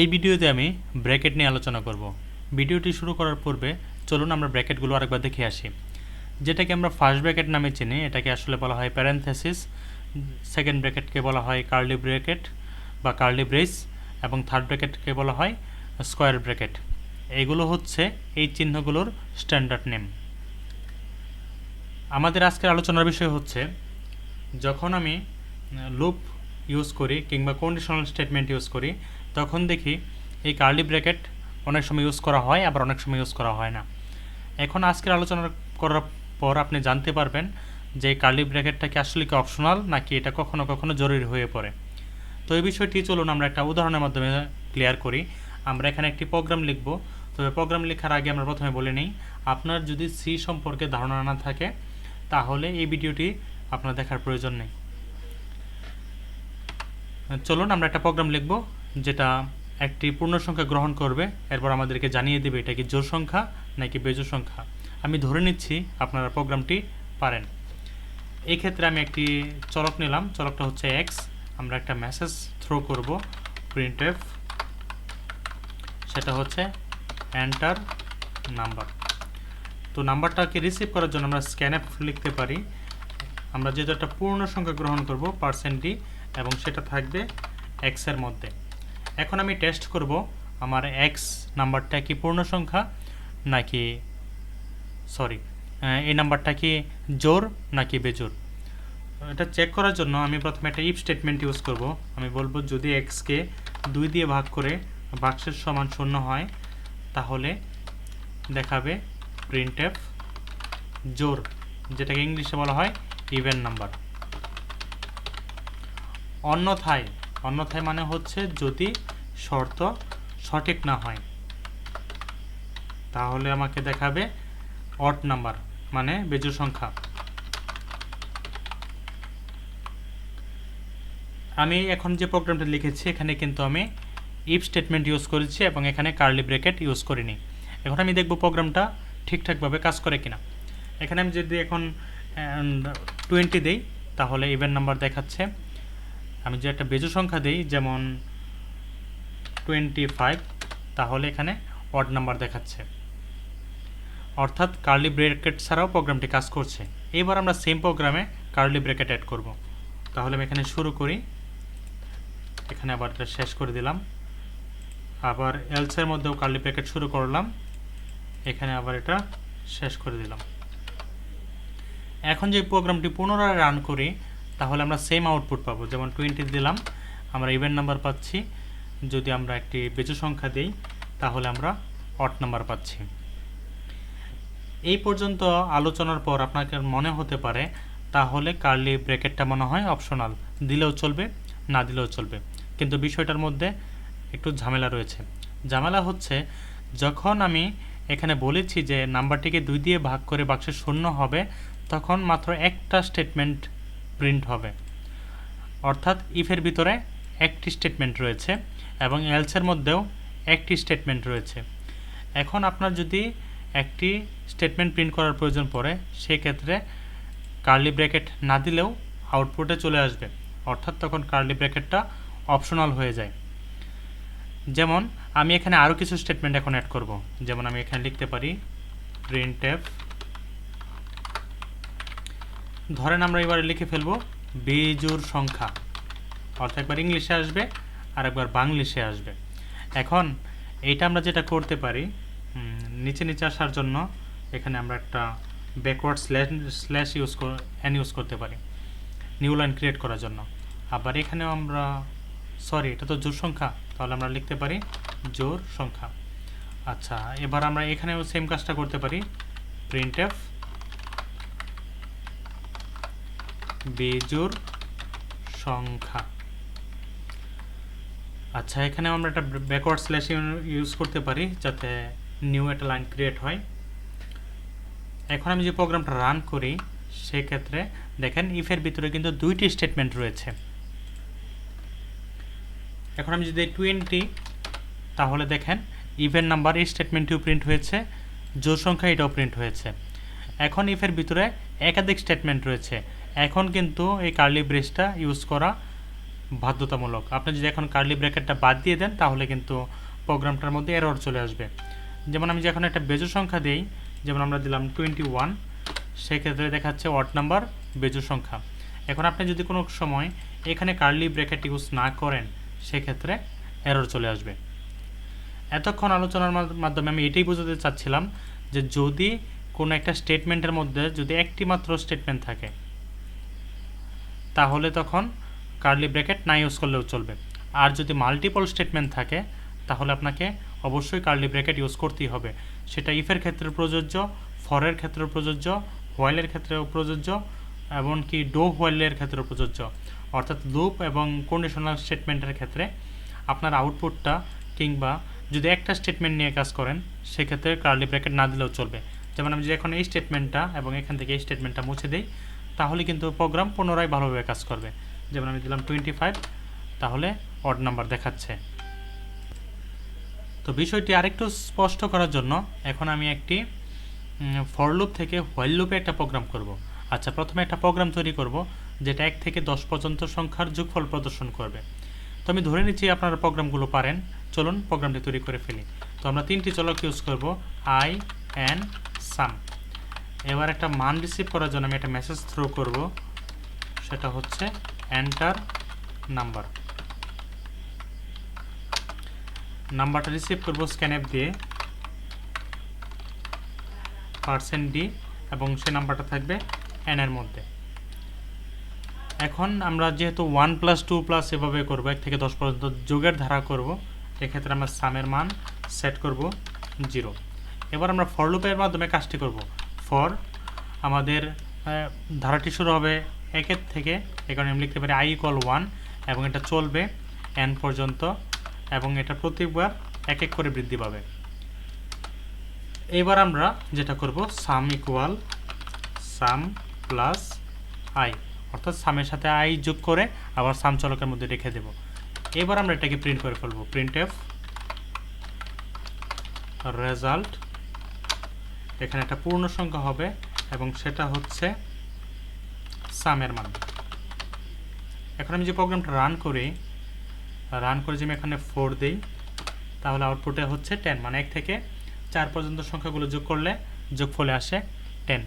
এই ভিডিওতে আমি ব্র্যাকেট নিয়ে আলোচনা করব। ভিডিওটি শুরু করার পূর্বে চলুন আমরা ব্র্যাকেটগুলো আরেকবার দেখে আসি। যেটাকে আমরা ফার্স্ট ব্র্যাকেট নামে চিনি, এটাকে আসলে বলা হয় প্যারেন্থেসিস সেকেন্ড ব্র্যাকেটকে বলা হয় কার্লি ব্র্যাকেট বা কার্লি ব্রেস এবং থার্ড ব্র্যাকেটকে বলা হয় স্কোয়ার ব্র্যাকেট এগুলো হচ্ছে এই চিহ্নগুলোর স্ট্যান্ডার্ড নেম আমাদের আজকের আলোচনার বিষয় হচ্ছে, যখন আমি লুপ ইউজ করি কিংবা কন্ডিশনাল স্টেটমেন্ট ইউজ করি তখন দেখি এই কার্লি ব্র্যাকেট অনেক সময় ইউজ করা হয়, আবার অনেক সময় ইউজ করা হয় না। এখন আজকের আলোচনা করার পর আপনি জানতে পারবেন যে কার্লি ব্র্যাকেটটা কি আসলে কি অপশনাল নাকি এটা কখনো কখনো জরুরি হয়ে পড়ে। তো এই বিষয়টি চলুন আমরা একটা উদাহরণের মাধ্যমে ক্লিয়ার করি। আমরা এখানে একটি প্রোগ্রাম লিখব। তবে প্রোগ্রাম লেখার আগে আমরা প্রথমে বলে নিই, আপনার যদি সি সম্পর্কে ধারণা না থাকে, তাহলে এই ভিডিওটি আপনার দেখার প্রয়োজন নেই। চলুন আমরা একটা প্রোগ্রাম লিখব। যেটা একটি পূর্ণ সংখ্যা গ্রহণ করবে, এরপর আমাদেরকে জানিয়ে দেবে এটা কি জোর সংখ্যা নাকি বেজোর সংখ্যা। আমি ধরে নিচ্ছি, আপনারা প্রোগ্রামটি পারেন। এই ক্ষেত্রে আমি একটি চলক নিলাম, চলকটা হচ্ছে এক্স আমরা একটা মেসেজ থ্রো করব প্রিন্ট এফ সেটা হচ্ছে এন্টার নাম্বার তো নাম্বারটাকে রিসিভ করার জন্য আমরা স্ক্যানএফ লিখতে পারি। আমরা যেহেতু একটা পূর্ণ সংখ্যা গ্রহণ করব পার্সেন্টটি এবং সেটা থাকবে এক্সের মধ্যে। এখন আমি টেস্ট করব আমার এক্স নাম্বারটা কি পূর্ণ সংখ্যা নাকি সরি এই নাম্বারটা কি জোর নাকি বেজোর? এটা চেক করার জন্য আমি প্রথমে একটা ইফ স্টেটমেন্ট ইউজ করব। আমি বলব যদি এক্সকে দুই দিয়ে ভাগ করে বাক্সের সমান শূন্য হয়, তাহলে দেখাবে প্রিন্ট এফ জোর, যেটাকে ইংলিশে বলা হয় ইভেন নাম্বার অন্যথায় অন্যথায় মানে হচ্ছে যদি শর্ত সঠিক না হয়। তাহলে আমাকে দেখাবে অট নাম্বার মানে বেজোর সংখ্যা। আমি এখন যে প্রোগ্রামটা লিখেছি, এখানে কিন্তু আমি ইফ স্টেটমেন্ট ইউজ করেছি এবং এখানে কার্লি ব্রেকেট ইউজ করিনি। এখন আমি দেখব প্রোগ্রামটা ঠিকঠাকভাবে কাজ করে কিনা। এখানে আমি যদি এখন টোয়েন্টি দেই, তাহলে ইভেন নাম্বার দেখাচ্ছে। আমি যে একটা বেজু সংখ্যা দিই, যেমন টোয়েন্টি ফাইভ তাহলে এখানে অড নাম্বার দেখাচ্ছে। অর্থাৎ কার্লি ব্র্যাকেট ছাড়াও প্রোগ্রামটি কাজ করছে। এবার আমরা সেম প্রোগ্রামে কার্লি ব্র্যাকেট অ্যাড করব। তাহলে আমি এখানে শুরু করি। এখানে আবার এটা শেষ করে দিলাম। আবার এলসের মধ্যেও কার্লি ব্র্যাকেট শুরু করলাম। এখানে আবার এটা শেষ করে দিলাম। এখন যে প্রোগ্রামটি পুনরায় রান করি তাহলে আমরা সেম আউটপুট পাবো। যেমন টোয়েন্টি দিলাম, আমরা ইভেন্ট নাম্বার পাচ্ছি। যদি আমরা একটি বেজু সংখ্যা দিই, তাহলে আমরা অট নাম্বার পাচ্ছি। এই পর্যন্ত আলোচনার পর আপনাকে মনে হতে পারে, তাহলে কার্লি ব্র্যাকেটটা মনে হয় অপশনাল দিলেও চলবে, না দিলেও চলবে। কিন্তু বিষয়টার মধ্যে একটু ঝামেলা রয়েছে। ঝামেলা হচ্ছে, যখন আমি এখানে বলেছি যে নাম্বারটিকে দুই দিয়ে ভাগ করে বাক্সে শূন্য হবে, তখন মাত্র একটা স্টেটমেন্ট প্রিন্ট হবে। অর্থাৎ ইফের ভিতরে একটি স্টেটমেন্ট রয়েছে এবং এলসের মধ্যেও একটি স্টেটমেন্ট রয়েছে। এখন আপনার যদি একটি স্টেটমেন্ট প্রিন্ট করার প্রয়োজন পড়ে, সেক্ষেত্রে কার্লি ব্র্যাকেট না দিলেও আউটপুটে চলে আসবে। অর্থাৎ তখন কার্লি ব্র্যাকেটটা অপশনাল হয়ে যায়। যেমন, আমি এখানে আরও কিছু স্টেটমেন্ট এখন অ্যাড করব। যেমন আমি এখানে লিখতে পারি প্রিন্ট ধরেন আমরা এবারে লিখে ফেলব বেজোর সংখ্যা। অর্থাৎ একবার ইংলিশে আসবে আর একবার বাংলিশে আসবে। এখন এইটা আমরা যেটা করতে পারি নিচে নিচে আসার জন্য এখানে আমরা একটা backward slash slash use N use করতে পারি নিউ লাইন ক্রিয়েট করার জন্য। আবার এখানেও আমরা সরি এটা তো জোর সংখ্যা, তাহলে আমরা লিখতে পারি জোর সংখ্যা। আচ্ছা এবার আমরা এখানেও সেম কাজটা করতে পারি প্রিন্ট এফ বেজোর সংখ্যা। আচ্ছা এখানে আমরা একটা ব্যাকওয়ার্ড স্ল্যাশ ইউজ করতে পারি যাতে নিউ একটা লাইন ক্রিয়েট হয়। এখন আমি যে প্রোগ্রামটা রান করি, সেক্ষেত্রে দেখেন ইফের ভিতরে কিন্তু দুইটি স্টেটমেন্ট রয়েছে। এখন আমি যদি টোয়েন্টি তাহলে দেখেন ইভেন নাম্বার এই স্টেটমেন্টটিও প্রিন্ট হয়েছে জোর সংখ্যা এটাও প্রিন্ট হয়েছে। এখন ইফের ভিতরে একাধিক স্টেটমেন্ট রয়েছে। এখন কিন্তু এই কার্লি ব্রেসটা ইউজ করা বাধ্যতামূলক। আপনি যদি এখন কার্লি ব্র্যাকেটটা বাদ দিয়ে দেন, তাহলে কিন্তু প্রোগ্রামটার মধ্যে এরর চলে আসবে। যেমন আমি যখন একটা বেজু সংখ্যা দিই, যেমন আমরা দিলাম টোয়েন্টি ওয়ান সেক্ষেত্রে দেখাচ্ছে অড নাম্বার বেজু সংখ্যা। এখন আপনি যদি কোনো সময় এখানে কার্লি ব্র্যাকেট ইউজ না করেন, সেক্ষেত্রে এরর চলে আসবে। এতক্ষণ আলোচনার মাধ্যমে আমি এটাই বোঝাতে চাচ্ছিলাম যে যদি কোনো একটা স্টেটমেন্টের মধ্যে যদি একটি মাত্র স্টেটমেন্ট থাকে তাহলে তখন কার্লি ব্র্যাকেট না ইউজ করলেও চলবে। আর যদি মাল্টিপল স্টেটমেন্ট থাকে, তাহলে আপনাকে অবশ্যই কার্লি ব্র্যাকেট ইউজ করতেই হবে। সেটা ইফের ক্ষেত্রে প্রযোজ্য ফরের ক্ষেত্রে প্রযোজ্য হোয়াইলের ক্ষেত্রেও প্রযোজ্য, এমনকি ডো হোয়াইলের ক্ষেত্রে প্রযোজ্য। অর্থাৎ লুপ এবং কন্ডিশনাল স্টেটমেন্টের ক্ষেত্রে আপনার আউটপুটটা কিংবা যদি একটা স্টেটমেন্ট নিয়ে কাজ করেন, সেক্ষেত্রে কার্লি ব্র্যাকেট না দিলেও চলবে। যেমন আমি যদি এখন এই স্টেটমেন্টটা এবং এখান থেকে এই স্টেটমেন্টটা মুছে দিই তাহলে কিন্তু প্রোগ্রাম পুনরায় ভালোভাবে কাজ করবে। যেমন আমি দিলাম টোয়েন্টি ফাইভ তাহলে অড নাম্বার দেখাচ্ছে। তো বিষয়টি আরেকটু স্পষ্ট করার জন্য এখন আমি একটি ফর লুপ থেকে হোয়াইল লুপে একটা প্রোগ্রাম করব। আচ্ছা প্রথমে একটা প্রোগ্রাম তৈরি করব, যেটা এক থেকে দশ পর্যন্ত সংখ্যার যোগফল প্রদর্শন করবে। তো আমি ধরে নিচ্ছি আপনারা প্রোগ্রামগুলো পারেন। চলুন প্রোগ্রামটি তৈরি করে ফেলি। তো আমরা তিনটি চলক ইউজ করব আই অ্যান্ড সাম এবার একটা মান রিসিভ করার জন্য আমি একটা মেসেজ থ্রো করব। সেটা হচ্ছে এন্টার নাম্বার নাম্বারটা রিসিভ করব স্ক্যানএপ দিয়ে। পার্সেন্ট ডি এবং সে নাম্বারটা থাকবে এন এর মধ্যে। এখন আমরা যেহেতু ওয়ান প্লাস টু প্লাস এভাবে করব, এক থেকে দশ পর্যন্ত যোগের ধারা করব, এক্ষেত্রে আমরা সামের মান সেট করব জিরো এবার আমরা ফর লুপের মাধ্যমে কাজটি করব। ফর আমাদের ধারাটি শুরু হবে একের থেকে এ কারণে আমি লিখতে পারি আই ইকল ওয়ান এবং এটা চলবে এন পর্যন্ত, এবং এটা প্রতিবার এক এক করে বৃদ্ধি পাবে। এবার আমরা যেটা করব sum equal sum plus I অর্থাৎ সামের সাথে আই যোগ করে আবার সাম চলকের মধ্যে রেখে দেব। এবার আমরা এটাকে প্রিন্ট করে ফেলব। প্রিন্ট এফ রেজাল্ট এখানে একটা পূর্ণ সংখ্যা হবে এবং সেটা হচ্ছে সামের মান। এখন আমি যে প্রোগ্রামটা রান করি রান করে যে আমি এখানে ফোর দিই, তাহলে আউটপুটে হচ্ছে টেন মানে এক থেকে চার পর্যন্ত সংখ্যাগুলো যোগ করলে যোগফলে আসে টেন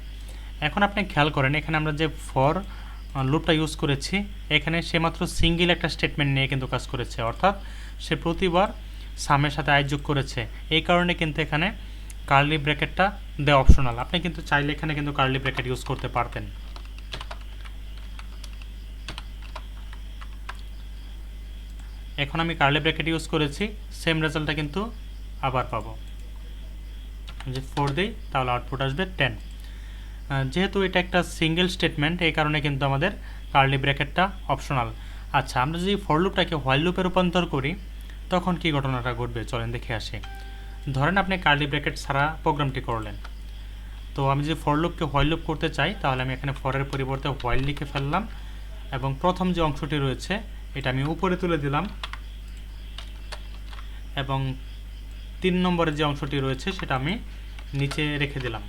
এখন আপনি খেয়াল করেন, এখানে আমরা যে ফর লুপটা ইউজ করেছি, এখানে সে মাত্র সিঙ্গেল একটা স্টেটমেন্ট নিয়ে কিন্তু কাজ করেছে, অর্থাৎ সে প্রতিবার সামের সাথে আয় যোগ করেছে। এই কারণে কিন্তু এখানে কার্লি ব্র্যাকেটটা দেওয়া অপশনাল আপনি কিন্তু চাইলে এখানে কিন্তু কার্লি ব্র্যাকেট ইউজ করতে পারতেন এখন আমি কার্লি ব্র্যাকেট ইউজ করেছি সেম রেজাল্টটা কিন্তু আবার পাবো। যে ফোর দিই, তাহলে আউটপুট আসবে টেন যেহেতু এটা একটা সিঙ্গেল স্টেটমেন্ট এই কারণে কিন্তু আমাদের কার্লি ব্র্যাকেটটা অপশনাল আচ্ছা আমরা যদি ফর লুপটাকে হোয়াইল লুপে রূপান্তর করি, তখন কি ঘটনাটা ঘটবে? চলেন দেখে আসি। ধরেন আপনি কার্লি ব্র্যাকেট ছাড়া প্রোগ্রামটি করলেন। তো আমি যদি ফর লুপকে হোয়াইল করতে চাই, তাহলে আমি এখানে ফরের পরিবর্তে হোয়াইল লিখে ফেললাম এবং প্রথম যে অংশটি রয়েছে, এটা আমি উপরে তুলে দিলাম এবং তিন নম্বরের যে অংশটি রয়েছে, সেটা আমি নিচে রেখে দিলাম।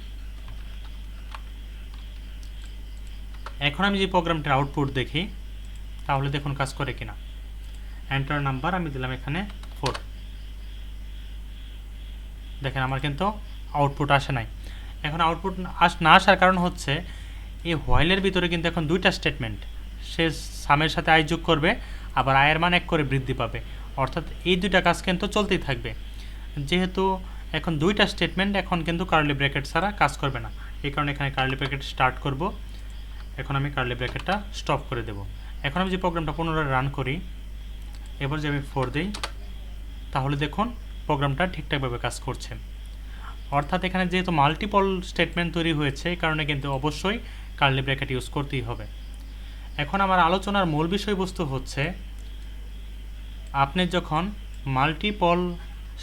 এখন আমি যে প্রোগ্রামটির আউটপুট দেখি, তাহলে দেখুন কাজ করে কিনা। এন্টার নাম্বার আমি দিলাম এখানে ফোর দেখেন, আমার কিন্তু আউটপুট আসে নাই। এখন আউটপুট আস না আসার কারণ হচ্ছে, এই হোয়াইলের ভিতরে কিন্তু এখন দুইটা স্টেটমেন্ট সে সামের সাথে আয় যোগ করবে, আবার আয়ের মান এক করে বৃদ্ধি পাবে। অর্থাৎ এই দুইটা কাজ কিন্তু চলতেই থাকবে। যেহেতু এখন দুইটা স্টেটমেন্ট এখন কিন্তু কার্লি ব্র্যাকেট ছাড়া কাজ করবে না। এই কারণে এখানে কার্লি ব্র্যাকেট স্টার্ট করব। এখন আমি কার্লি ব্র্যাকেটটা স্টপ করে দেব। এখন আমি যে প্রোগ্রামটা পুনরায় রান করি, এবার যে আমি ফোর দিই, তাহলে দেখুন প্রোগ্রামটা ঠিকঠাকভাবে কাজ করছে। অর্থাৎ এখানে যেহেতু মাল্টিপল স্টেটমেন্ট তৈরি হয়েছে, এই কারণে কিন্তু অবশ্যই কার্লি ব্র্যাকেট ইউজ করতেই হবে। এখন আমার আলোচনার মূল বিষয়বস্তু হচ্ছে, আপনি যখন মাল্টিপল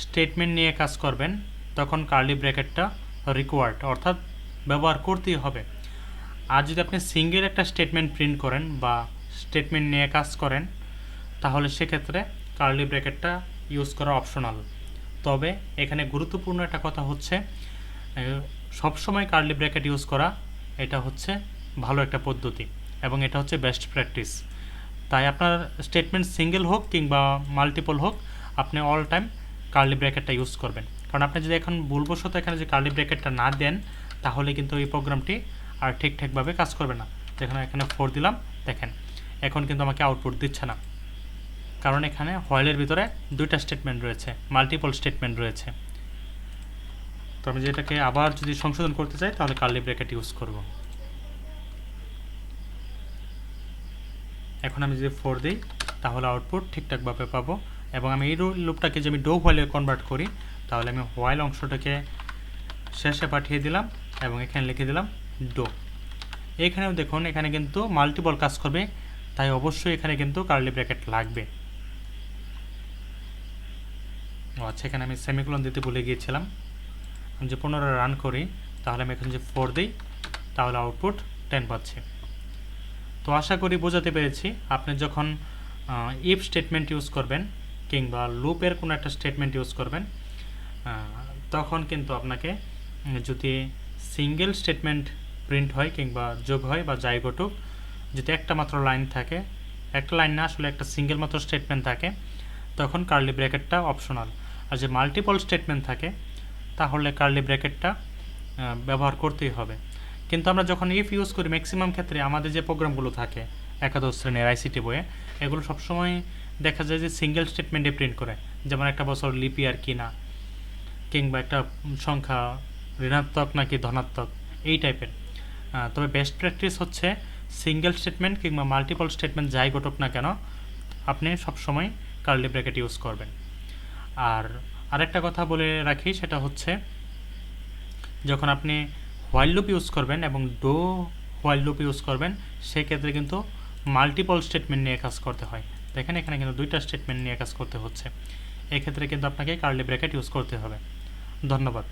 স্টেটমেন্ট নিয়ে কাজ করবেন, তখন কার্লি ব্র্যাকেটটা রিকোয়ার্ড অর্থাৎ ব্যবহার করতেই হবে। আর যদি আপনি সিঙ্গেল একটা স্টেটমেন্ট প্রিন্ট করেন বা স্টেটমেন্ট নিয়ে কাজ করেন, তাহলে সেক্ষেত্রে কার্লি ব্র্যাকেটটা ইউজ করা অপশনাল তবে এখানে গুরুত্বপূর্ণ একটা কথা হচ্ছে সবসময় কার্লি ব্র্যাকেট ইউজ করা, এটা হচ্ছে ভালো একটা পদ্ধতি এবং এটা হচ্ছে বেস্ট প্র্যাকটিস তাই আপনার স্টেটমেন্ট সিঙ্গেল হোক কিংবা মাল্টিপল হোক, আপনি অল টাইম কার্লি ব্র্যাকেটটা ইউজ করবেন। কারণ আপনি যদি এখন ভুলবশত এখানে যে কার্লি ব্র্যাকেটটা না দেন, তাহলে কিন্তু এই প্রোগ্রামটি আর ঠিকঠাকভাবে কাজ করবে না। যেখানে এখানে ফোর দিলাম, দেখেন, এখন কিন্তু আমাকে আউটপুট দিচ্ছে না। কারণ এখানে হয়েলের ভিতরে দুইটা স্টেটমেন্ট রয়েছে মাল্টিপল স্টেটমেন্ট রয়েছে। তো আমি যেটাকে আবার যদি সংশোধন করতে চাই, তাহলে কার্লি ব্র্যাকেট ইউজ করব। এখন আমি যদি ফোর দিই, তাহলে আউটপুট ঠিকঠাকভাবে পাবো। এবং আমি এই লুপটাকে যে আমি ডো হোয়াইলে কনভার্ট করি, তাহলে আমি হোয়াইল অংশটাকে শেষে পাঠিয়ে দিলাম এবং এখানে লিখে দিলাম ডো এখানেও দেখুন, এখানে কিন্তু মাল্টিপল কাজ করবে, তাই অবশ্যই এখানে কিন্তু কার্লি ব্র্যাকেট লাগবে। আচ্ছা এখানে আমি সেমিকোলন দিতে ভুলে গিয়েছিলাম। আমি যে পনেরো রান করি, তাহলে আমি এখন যে ফোর দিই, তাহলে আউটপুট টেন পাচ্ছি। তো আশা করি বোঝাতে পেরেছি, আপনি যখন ইফ স্টেটমেন্ট ইউজ করবেন কিংবা লুপের কোনো একটা স্টেটমেন্ট ইউজ করবেন তখন কিন্তু আপনাকে যদি সিঙ্গেল স্টেটমেন্ট প্রিন্ট হয় কিংবা যোগ হয় বা যাই ঘটুক, যদি একটা মাত্র লাইন থাকে, একটা লাইন না, আসলে একটা সিঙ্গেল মাত্র স্টেটমেন্ট থাকে, তখন কার্লি ব্র্যাকেটটা অপশনাল আর যে মাল্টিপল স্টেটমেন্ট থাকে, তাহলে কার্লি ব্র্যাকেটটা ব্যবহার করতেই হবে। কিন্তু আমরা যখন ইফ ইউজ করি ম্যাক্সিমাম ক্ষেত্রে আমাদের যে প্রোগ্রামগুলো থাকে, একাদশ শ্রেণির আইসিটি বইয়ে, এগুলো সবসময় দেখা যায় যে সিঙ্গেল স্টেটমেন্টে প্রিন্ট করে। যেমন একটা বছর লিপি আর কি না, কিংবা একটা সংখ্যা ঋণাত্মক নাকি ধনাত্মক, এই টাইপের তবে বেস্ট প্র্যাকটিস হচ্ছে সিঙ্গেল স্টেটমেন্ট কিংবা মাল্টিপল স্টেটমেন্ট যাই ঘটুক না কেন, আপনি সবসময় কার্লি ব্র্যাকেট ইউজ করবেন। আর আরেকটা কথা বলে রাখি, সেটা হচ্ছে যখন আপনি হোয়াইল লুপ ইউজ করবেন এবং ডো হোয়াইল লুপ ইউজ করবেন, সেক্ষেত্রে কিন্তু মাল্টিপল স্টেটমেন্ট নিয়ে কাজ করতে হয়। দেখেন, এখানে কিন্তু দুইটা স্টেটমেন্ট নিয়ে কাজ করতে হচ্ছে। এক্ষেত্রে কিন্তু আপনাকে কার্লি ব্র্যাকেট ইউজ করতে হবে। ধন্যবাদ।